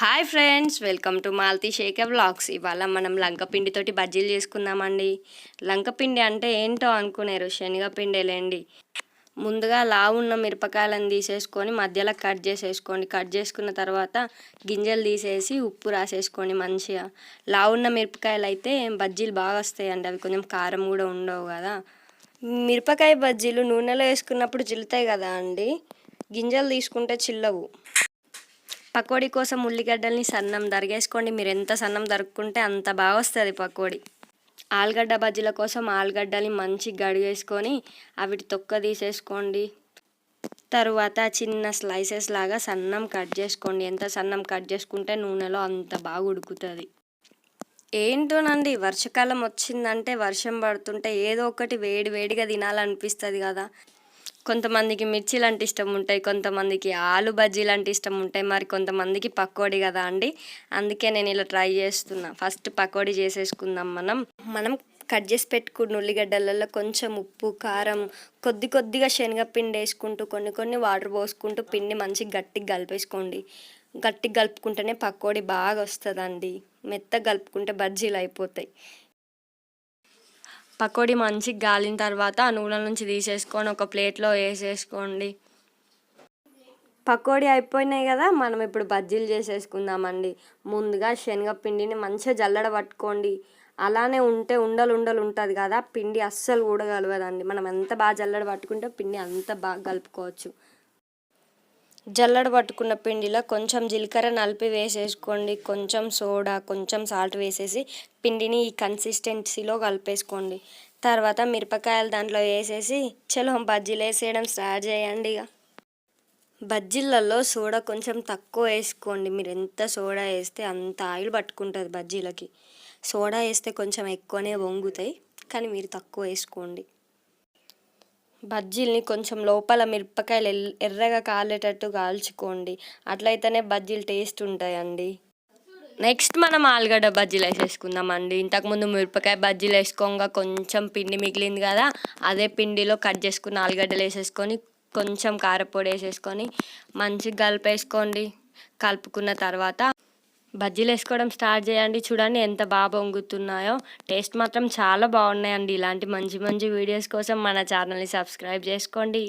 Hi friends welcome to Malti షేక blogs. ఇవాళ మనం లంకపిండితోటి బజ్జీలు చేసుకుందామండి. లంకపిండి అంటే ఏంటో అనుకునేరు శనగపిండేలేండి. ముందుగా లావున్న మిరపకాయలను తీసేసుకొని మధ్యలో కట్ చేసేసుకోండి. కట్ చేసుకున్న తర్వాత గింజలు తీసేసి ఉప్పు రాసేసుకోండి మంచిగా. లావున్న మిరపకాయలు అయితే బజ్జీలు బాగా వస్తాయండి. అవి కొంచెం కారం కూడా ఉండవు కదా. మిరపకాయ బజ్జీలు నూనెలో వేసుకున్నప్పుడు చిల్లుతాయి కదా అండి. గింజలు తీసుకుంటే చిల్లవు. పకోడీ కోసం ఉల్లిగడ్డల్ని సన్నం దరిగేసుకోండి మీరు ఎంత సన్నం దరుక్కుంటే అంత బాగా వస్తుంది పకోడీ. ఆలుగడ్డ బజ్జీల కోసం ఆలుగడ్డని మంచి గడిగేసుకొని అవిటి తొక్క తీసేసుకోండి. తరువాత చిన్న స్లైసెస్ లాగా సన్నం కట్ చేసుకోండి. ఎంత సన్నం కట్ చేసుకుంటే నూనెలో అంత బాగా ఉడుకుతుంది. ఏంటోనండి వర్షాకాలం వచ్చిందంటే వర్షం పడుతుంటే ఏదో ఒకటి వేడి వేడిగా తినాలనిపిస్తుంది కదా. కొంతమందికి మిర్చి అంటే ఇష్టం ఉంటాయి కొంతమందికి ఆలు బజ్జీలు అంటే ఇష్టం ఉంటాయి మరి కొంతమందికి పకోడీ కదా అండి. అందుకే నేను ఇలా ట్రై చేస్తున్నా. ఫస్ట్ పకోడీ చేసేసుకుందాం మనం. మనం కట్ చేసి పెట్టుకున్న ఉల్లిగడ్డలలో కొంచెం ఉప్పు కారం కొద్ది కొద్దిగా శనగపిండి వేసుకుంటూ కొన్ని కొన్ని వాటర్ పోసుకుంటూ పిండి మంచిగా గట్టిగా కలిపేసుకోండి. గట్టిగా కలుపుకుంటేనే పకోడీ బాగా వస్తుందండి. మెత్తగా కలుపుకుంటే బజ్జీలు అయిపోతాయి. పకోడీ మంచిగా గాలిన తర్వాత ఆ నూనె నుంచి తీసేసుకొని ఒక ప్లేట్లో వేసేసుకోండి. పకోడీ అయిపోయినాయి కదా మనం ఇప్పుడు బజ్జీలు చేసేసుకుందామండి. ముందుగా శనగపిండిని మంచిగా జల్లడ పట్టుకోండి. అలానే ఉంటే ఉండలు ఉండలు ఉంటుంది కదా పిండి అస్సలు కూడా కలవదండి మనం ఎంత బాగా జల్లడ పట్టుకుంటే పిండి అంత బాగా కలుపుకోవచ్చు. జల్లడ పట్టుకున్న పిండిలో కొంచెం జీలకర్ర నలిపి వేసేసుకోండి. కొంచెం సోడా కొంచెం సాల్ట్ వేసేసి పిండిని ఈ కన్సిస్టెన్సీలో కలిపేసుకోండి. తర్వాత మిరపకాయలు దాంట్లో వేసేసి చలో బజ్జీలు వేసేయడం స్టార్ట్ చేయండి ఇక. బజ్జీలలో సోడా కొంచెం తక్కువ వేసుకోండి. మీరు ఎంత సోడా వేస్తే అంత ఆయిల్ పట్టుకుంటుంది బజ్జీలకి. సోడా వేస్తే కొంచెం ఎక్కువనే వంగుతాయి. కానీ మీరు తక్కువ వేసుకోండి. బజ్జీల్ని కొంచెం లోపల మిరపకాయలు ఎల్ ఎర్రగా కాలేటట్టు కాల్చుకోండి. అట్లయితేనే బజ్జీలు టేస్ట్ ఉంటాయండి. నెక్స్ట్ మనం ఆలుగడ్డ బజ్జీలు వేసేసుకుందాం అండి ఇంతకుముందు మిరపకాయ బజ్జీలు వేసుకోగా కొంచెం పిండి మిగిలింది కదా అదే పిండిలో కట్ చేసుకున్న ఆలుగడ్డలు వేసేసుకొని కొంచెం కారపొడి వేసేసుకొని మంచిగా కలిపేసుకోండి. కలుపుకున్న తర్వాత బజ్జీలు వేసుకోవడం స్టార్ట్ చేయండి. చూడండి ఎంత బాగా పొంగుతున్నాయో టేస్ట్ మాత్రం చాలా బాగున్నాయండి. ఇలాంటి మంచి మంచి వీడియోస్ కోసం మన ఛానల్ని సబ్స్క్రైబ్ చేసుకోండి.